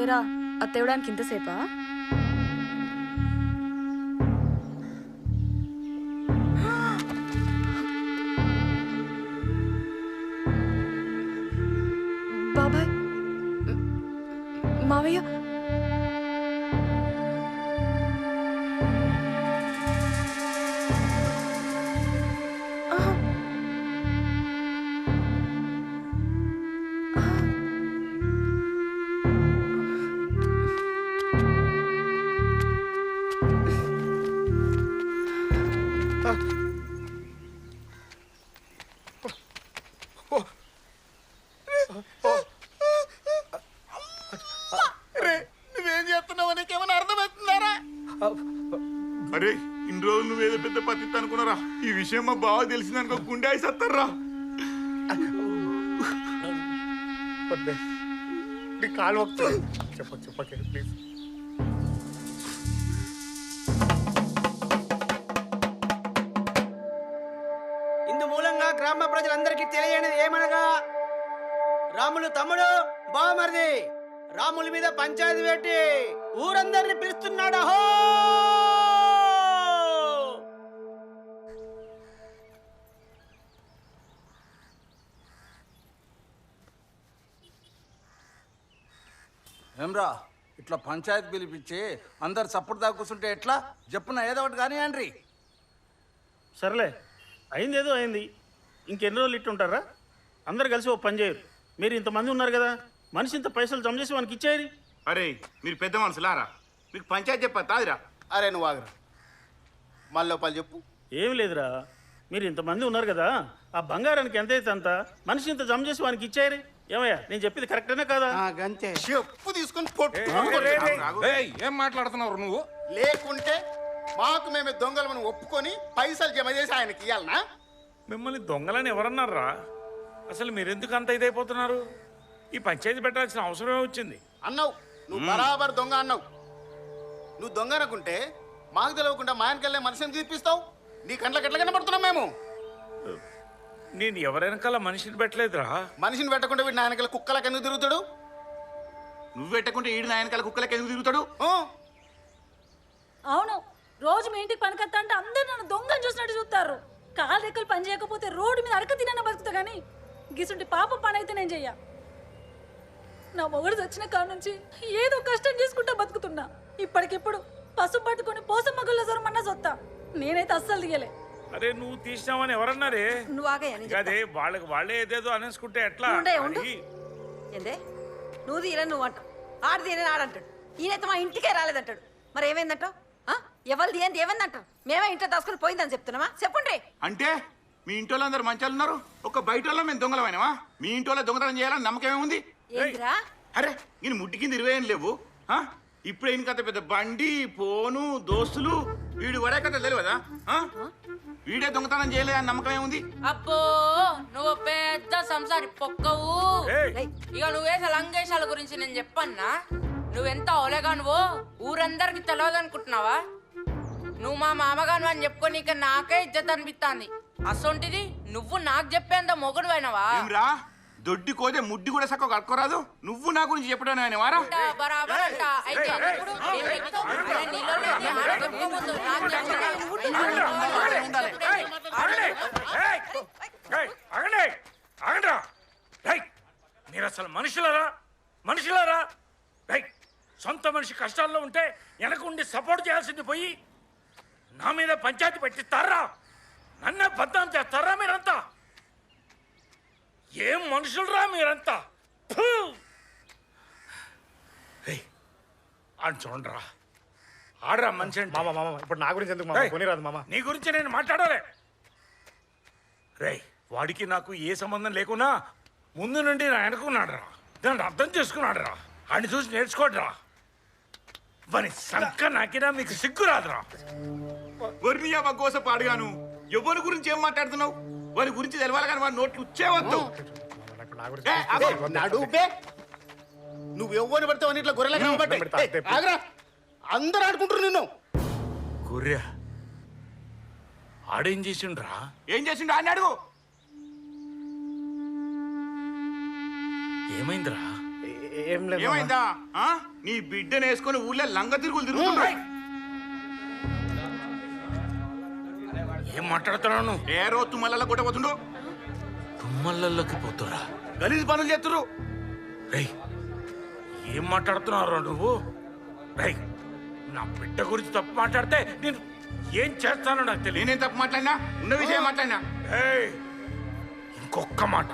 ఏరా అది తేవడానికి ఇంతసేపా? బాబాయ్ మావయ్య విషయం మా బావ తెలిసిందనుకో గుండె నీ కాలు వస్తుంది చెప్ప చెప్పకే ప్లీజ్ ఇందు మూలంగా గ్రామ ప్రజలందరికీ తెలియనిది ఏమనగా రాములు తమ్ముడు బావమరిది. రాముల మీద పంచాయతీ పెట్టి ఊరందరిని పిలుస్తున్నాడు అహో! ఏమ్రా ఇట్లా పంచాయతీ పిలిపించి అందరు సపోర్ట్ దాకా కూర్చుంటే ఎట్లా? చెప్పున ఏదో ఒకటి కానీ అండ్రి సర్లే అయింది ఏదో అయింది. ఇంకెన్ని రోజులు ఇట్టు ఉంటారా? అందరు కలిసి ఓ పని చేయరు. మీరు ఇంతమంది ఉన్నారు కదా మనిషి ఇంత పైసలు జమ చేసి మనకి ఇచ్చేయరు. అరే మీరు పెద్ద మనుషులారా? మీకు పంచాయతీ చెప్పా తాదిరా. అరే నువ్వు ఆగరా. మళ్ళీ పలు చెప్పు. ఏం లేదురా. మీరు ఇంతమంది ఉన్నారు కదా ఆ బంగారానికి ఎంత అయితే అంత మనిషి ఇంత జమ చేసి వానికి ఇచ్చేయరు. ఏమయ్యా నేను చెప్పింది కరెక్టేనా కాదా? గంతే. చెప్పు తీసుకొని పొట్టు ఏయ్, ఏం మాట్లాడుతున్నావు నువ్వు? లేకుంటే మాకు మేము దొంగలమని ఒప్పుకొని పైసలు జమ చేసి ఆయనకి ఇవ్వాలనా మిమ్మల్ని దొంగలని ఎవరన్నారా? అసలు మీరెందుకు అంత ఇదైపోతున్నారు? ఈ పంచాయతీ పెట్టాల్సిన అవసరమే వచ్చింది. అన్నావు. నువ్వు బరాబర్ దొంగ అన్నావు. నువ్వు దొంగ అనుకుంటే మాకు తెలియకుండా మా ఆయనకెళ్ళే మనిషిని చూపిస్తావు నీ కంట్లకి ఎట్లా కనబడుతున్నాం మేము. నేను ఎవరెనకాల మనిషిని పెట్టలేదురా. మనిషిని పెట్టకుండా వీడిని ఆయనకెళ్ళి కుక్కలకు ఎందుకు తిరుగుతాడు? నువ్వు పెట్టకుంటే ఈడు నాయనకాల కుక్కలకి ఎందుకు తిరుగుతాడు? ఆ? అవును రోజు మీ ఇంటికి పనికొస్తా అంటే అందరు నన్ను దొంగని చూసినట్టు చూస్తారు. కాలు రెక్కలు పని చేయకపోతే రోడ్డు మీద అడక తినన్న బతుకుతా కానీ గిసుంటి పాప పని అయితే నేను చెయ్య. నా మొగుడు వచ్చిన కాడ నుంచి ఏదో కష్టం చేసుకుంటా బతుకుతున్నా. ఇప్పటికిప్పుడు పసుపు పట్టుకొని పోసం మగుల్లో జరమన్నా సొత్తా. నేనైతే అస్సలు దిగలే. అరే నువ్వు తీసినావని ఎవరన్నారే? నువ్వు అదే వాళ్ళకి వాళ్ళే ఏదేదో అనేసుకుంటే ఎట్లా? ఉండే, ఉండు. అది ఏందే? నువ్వు తీయలే నువ్వు అంటావు. ఆడు తీయని ఆడంటాడు? ఈయనైతే మా ఇంటికే రాలేదంటాడు. మరి ఏమైందంటావు? ఎవరు తీయంది ఏమైందంటారు మేమే ఇంట్లో దాచుకుని పోయిందని చెప్తున్నామా చెప్పండి అంటే మీ ఇంటి వాళ్ళందరూ మంచాలు ఉన్నారు? ఒక బయట వాళ్ళ మేము దొంగలమైనవా మీ ఇంటి వాళ్ళ దొంగతనం చేయాలని నమ్మకం ఏముంది? ఏందిరా? అరే నేను ముట్టి కింద ఇరవై ఏం లేవు ఆ? ఇప్పుడు పెద్ద బండి ఫోను దోస్తులు వీడు వడే కథ తెలియదా? వీడే దొంగతనం చేయలే అని నమ్మకం ఏముంది? అబ్బో నువ్వు పెద్ద సంసారి పొక్కవు. ఇక నువ్వేసే లంగేశాల గురించి నేను చెప్పన్నా. నువ్వెంత ఓలేగా నువ్వు ఊరందరికి తెలియదు అనుకుంటున్నావా నువ్వు మా మామగాను అని చెప్పుకొని ఇక నాకే ఇజ్జత్ అనిపిస్తాంది అసొంటిది నువ్వు నాకు చెప్పేంత మొగుడు అయినవా దొడ్డి కోతే ముడ్డి కూడా సక్క కట్టుకోరాదు నువ్వు నా గురించి చెప్పడం ఆయన వారా? మీరు అసలు మనుషులరా? మనుషులరా? సొంత మనిషి కష్టాల్లో ఉంటే వెనక ఉండి సపోర్ట్ చేయాల్సింది పోయి నా మీద పంచాయతీ పెట్టిస్తారా? నన్నే బద్నాం చేస్తారా మీరంతా? ఏం మనుషులరా మీరంతా? ఆడు చూడరా ఆడరా మనిషి అంటే. మామ మామ ఇప్పుడు నా గురించి ఎందుకు మామ? ఏయ్, కొనిరాదు మామ. నీ గురించి నేను మాట్లాడాలి. రేయ్ వాడికి నాకు ఏ సంబంధం లేకున్నా ముందు నుండి నా వెనకున్నాడు రా దాన్ని అర్థం చేసుకున్నాడు రా ఆడిని చూసి నేర్చుకోడు రా వాని సంక నాకినా మీకు సిగ్గు రాదురా వర్ణి అవ్వ కోస పాడుగాను. ఎవరి గురించి ఏం మాట్లాడుతున్నావు? వారి గురించి తెలవాలి కానీ వాడి నోట్లు నడుబే నువ్వు ఎవరిని పడితే ఇట్లా గొర్రెల కనబడ్డాయి. ఆగురా. అందరు ఆడుకుంటారు నిన్ను. గొర్రె. ఆడేం చేసిండ్రా? ఏం చేసిండు? అని అడుగు. ఏమైందిరా? ఏం లేదు ఏమైందా? ఆ? నీ బిడ్డను వేసుకొని ఊళ్ళో లంగ తిరుగులు తిరుగుతుండ్రు. ఏం మాట్లాడుతున్నావు నువ్వు? ఏ రోజు తుమ్మల కొట్టబోతుండు తుమ్మలలోకి పోతురా. గలీజ్ పనులు చేస్తురు రేయ్ ఏం మాట్లాడుతున్నావు నువ్వు? రేయ్ నా బిడ్డ గురించి తప్పు మాట్లాడితే నేను ఏం చేస్తానో నాకు తెలియదు నేనేం తప్పు మాట్లాడినా? ఉన్న విషయం మాట్లాడినా? ఇంకొక్క మాట.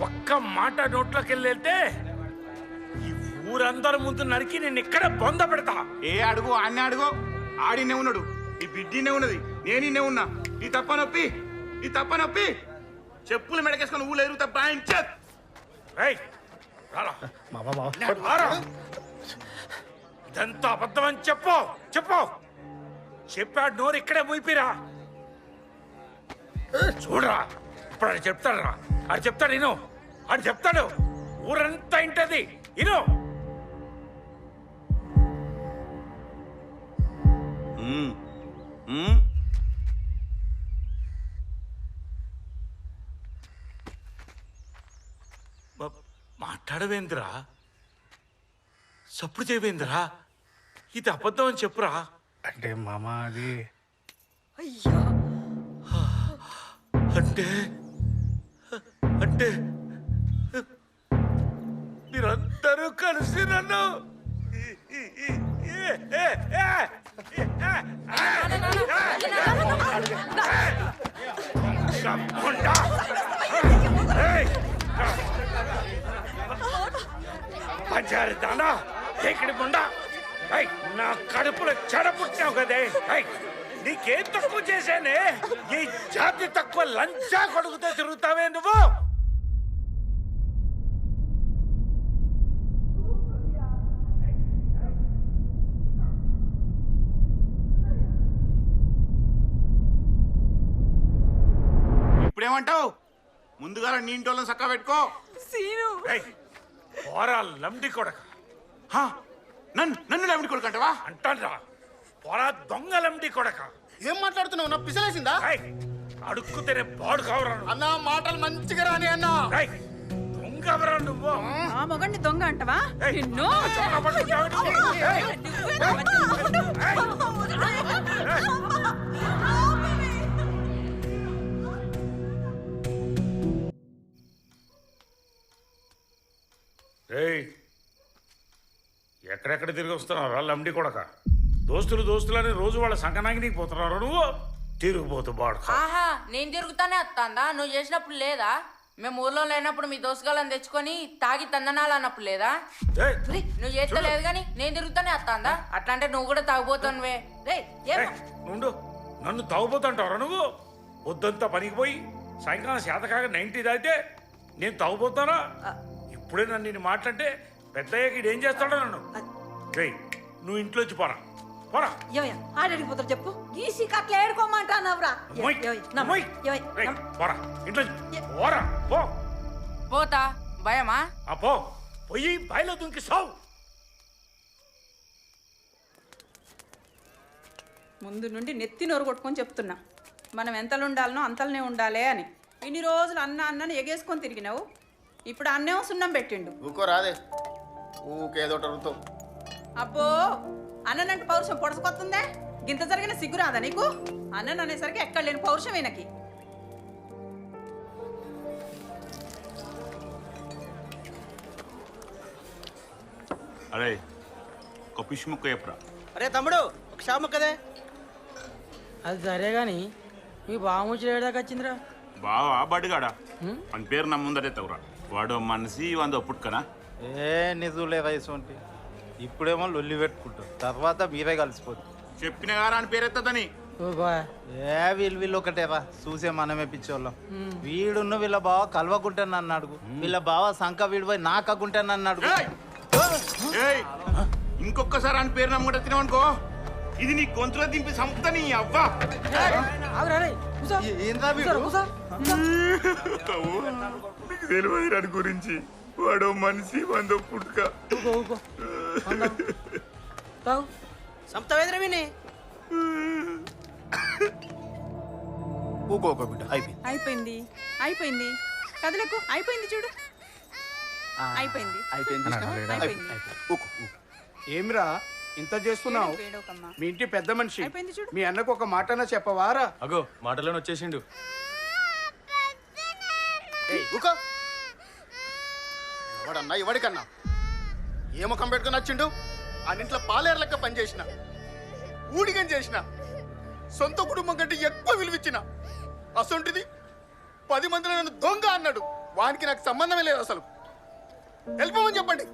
ఒక్క మాట నోట్లోకి వెళ్ళి వెళ్తే ఈ ఊరందరి ముందు నరికి నేను ఇక్కడ బొంద పెడతా. ఏ అడుగు ఆన్నే అడుగు. ఆడినే ఉన్నాడు. ఈ బిడ్డినే ఉన్నది. నేనిన్నే ఉన్నా. ఈ తప్ప నొప్పి. ఈ తప్ప నొప్పి. చెప్పులు మెడకేసుకొని ఊళ్ళో ఎరుగు తప్ప ఆయన చెత్ రేయ్, రారా. రారా. ఇదంతా అబద్ధం అని చెప్పు. చెప్పు. చెప్పాడు నోరు ఇక్కడే మూయిపిరా. చూడరా. ఇప్పుడు అది చెప్తాడు రా. అది చెప్తాడు ఇను అది చెప్తాడు. ఊరంతా ఇంటది ఇను బ- మాట్లాడవేంద్రా? సప్పుడు చేయవేంద్రా? ఇది అబద్ధం అని చెప్పురా? అంటే మామ అది అయ్యా. అంటే? అంటే? మీరందరూ కలిసి నన్ను ఎక్కడి ముండా ఏయ్, నా కడుపులో చెడ పుట్టినావు కదే. నీకేం తక్కువ చేశానే? ఈ జాతి తక్కువ లంచా కొడుకుతో తిరుగుతావే నువ్వు? ఇప్పుడేమంటావు? ముందుగా నీ ఇంటి వాళ్ళని చక్క పెట్టుకో. సీను. పోరా లండి కొడక. నన్ను నన్ను లేవిడి కొడుకంటావా అంటాన్రా. పోరా దొంగ లండి కొడక. ఏం మాట్లాడుతున్నావు? నా పిసలేసిందా? ఏయ్, అడుక్కుతేనే పాడు కావరా. అన్నా మాటలు మంచిగా రాని అన్నా. దొంగవరా నువ్వు? ఆ? మొగండి దొంగ అంటవా? నిన్ను? ఏయ్ ఎక్కడెక్కడ తిరిగి వస్తున్నారా లండి కొడక? దోస్తులు దోస్తులని రోజు వాళ్ళ సంకనాగినికి పోతున్నారు నువ్వు? తిరిగిపోతు బాడు ఆహా నేను తిరుగుతానే వస్తాందా నువ్వు చేసినప్పుడు లేదా? మేము ఊర్లో లేనప్పుడు మీ దోసగాళ్ళని తెచ్చుకొని తాగి తందనాలు అన్నప్పుడు లేదా నువ్వు చేస్తలేదు కానీ నేను తిరుగుతానే వస్తాందా అట్లా అంటే నువ్వు కూడా తాగిపోతానువే ఏం నుండు నన్ను తాగుపోతుంటావరా నువ్వు? పొద్దంతా పనికి పోయి సాయంకాలం శాతకాగా నైన్టీ దాటితే నేను తాగుపోతానా ఇప్పుడే నన్ను నేను మాట్లాడితే పెద్దయ్యకి ఏం చేస్తాడో నన్ను? రేయ్ నువ్వు ఇంట్లోంచి పోరా. పోరా. ఏమయ్యా ఆడడిపోతారు చెప్పు. గీసి కట్ల ఏడుకోమంటానవరా మొయ్, మొయ్. రేయ్, పోరా. ఇంట్లో పోరా. పో. పోతా. భయమా? ఆ పో. పోయి బాయిలో దుంకి సావు. ముందు నుండి నెత్తి నోరు కొట్టుకొని చెప్తున్నా. మనం ఎంతలు ఉండాలనో అంతలనే ఉండాలి అని. ఇన్ని రోజులు అన్న అన్నని ఎగేసుకొని తిరిగినావు. ఇప్పుడు అన్నేమో సున్నం పెట్టిండు. ఊకో రాదే. ఊకేదో అడుగుతావు. అబ్బో అన్ననంటే పౌరుషం పొడసుకొస్తుందే గింత జరిగిన సిగ్గు రాదా నీకు? అన్నన్ అనేసరికి ఎక్కడ లేని పౌరుషం ఈయనకి. అరే ఒక పిష్ ముక్క చెప్పురా? అరే తమ్ముడు ఒక షాము కదే అది సరే గాని మీ బాముచ్చి ఏడాకి వచ్చిందిరా? బావా బడిగాడా అని పేరు నా ముందరే తవ్వరా. వాడు మనిషి వంద పుట్టుకనా? ఏ నిజులే వయసు ఉంటే. ఇప్పుడేమో లొల్లి పెట్టుకుంటారు. తర్వాత మీరే కలిసిపోతుంది చెప్పిన గారా అని పేరు ఎత్తదని ఓ బా ఏ వీళ్ళు వీళ్ళు ఒకటేవా చూసే మనమే పిచ్చోళ్ళం. వీడున్న వీళ్ళ బావ కలవకుంటే నన్ను అడుగు. వీళ్ళ బావ సంక వీడిపోయి నాకకుంటే నన్ను అడుగు! ఇంకొకసారి అని పేరు నమ్మకం తినవనుకో ఇది నీ గొంతులో దింపి సంపుతా నీ అవ్వా. తెలియదు గురించి. వాడు మనిషి వంద పుట్టుక. సంతవేంద్ర విని ఊకో ఊకో బిడ్డ అయిపోయింది అయిపోయింది అయిపోయింది కదలకు అయిపోయింది చూడు అయిపోయింది అయిపోయింది ఊకో. ఏమిరా ఇంత చేస్తున్నావు? మీ ఇంటి పెద్ద మనిషి. మీ అన్నకు ఒక మాటన చెప్పవారా? అగో మాటలోనే వచ్చేసిండు. ఎవడన్నా ఎవడికన్నా. ఏ ముఖం పెట్టుకుని వచ్చిండు ఆ ఇంట్లో పాలేరు లెక్క పనిచేసిన. ఊడిగం చేసిన. సొంత కుటుంబం కంటే ఎక్కువ విలువిచ్చిన. అసొంటిది? పది మందిలో నన్ను దొంగ అన్నాడు. వానికి నాకు సంబంధమే లేదు అసలు. వెళ్ళిపోమని చెప్పండి.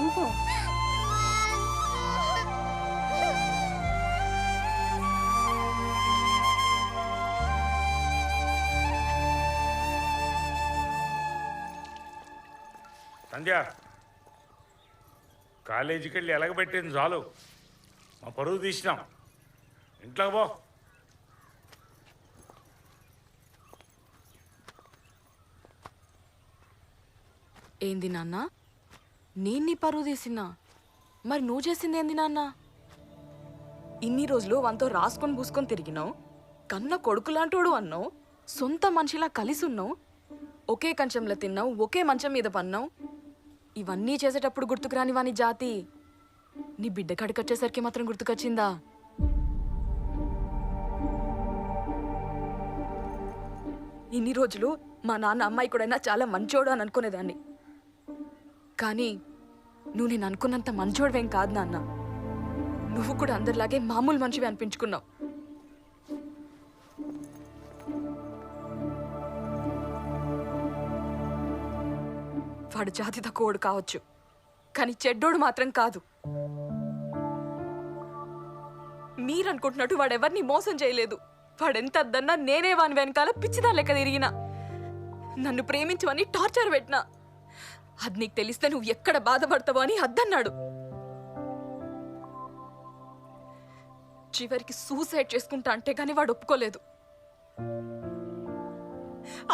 ఊకో సంధ్య కాలేజీకి వెళ్ళి ఎలగబెట్టింది చాలు. మా పరువు తీసినాం. ఇంట్లోకి పో. ఏంది నాన్న? నేను నీ పరువు తీసినా? మరి నువ్వు చేసింది ఏంది నాన్న? ఇన్ని రోజులు వంతో రాసుకొని పూసుకొని తిరిగినావు. కన్న కొడుకు లాంటోడు అన్నావు. సొంత మనిషిలా కలిసి ఉన్నావు ఒకే కంచంలో తిన్నావు ఒకే మంచం మీద పన్నావు. ఇవన్నీ చేసేటప్పుడు గుర్తుకురాని వాని జాతి. నీ బిడ్డ కడికొచ్చేసరికి మాత్రం గుర్తుకొచ్చిందా? ఇన్ని రోజులు మా నాన్న అమ్మాయి కూడా చాలా మంచోడు అని అనుకునేదాన్ని. కానీ నువ్వు నేను అనుకున్నంత మంచోడువేం కాదు నాన్న. నువ్వు కూడా అందరిలాగే మామూలు మనిషివి అనిపించుకున్నావు. వాడు జాతి తక్కువడు కావచ్చు. కానీ చెడ్డోడు మాత్రం కాదు. మీరనుకుంటున్నట్టు వాడెవరిని మోసం చేయలేదు. వాడెంత అద్దన్నా నేనే వాని వెనకాల పిచ్చిదా లెక్క తిరిగిన. నన్ను ప్రేమించమని టార్చర్ పెట్టినా. అది నీకు తెలిస్తే నువ్వు ఎక్కడ బాధపడతావో అని అద్దన్నాడు. చివరికి సూసైడ్ చేసుకుంటా అంటే కానీ వాడు ఒప్పుకోలేదు.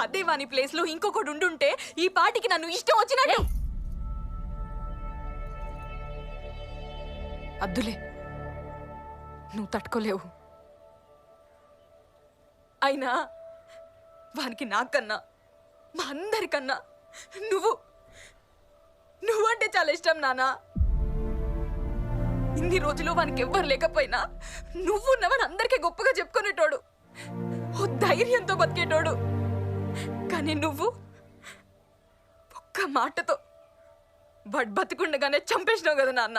అదే వాని ప్లేస్లో ఇంకొకడు ఉండుంటే ఈ పాటికి నన్ను ఇష్టం వచ్చినట్టు. అద్దులే నువ్వు తట్టుకోలేవు. అయినా వానికి నాకన్నా మా అందరికన్నా నువ్వు నువ్వంటే చాలా ఇష్టం నానా ఇన్ని రోజులు వానికి ఎవ్వరు లేకపోయినా నువ్వు ఉన్నవని అందరికీ గొప్పగా చెప్పుకునేటోడు. ఓ ధైర్యంతో బతికేటోడు. కానీ నువ్వు ఒక్క మాటతో బట్ బతికుండగానే చంపేసినావు కదా నాన్న.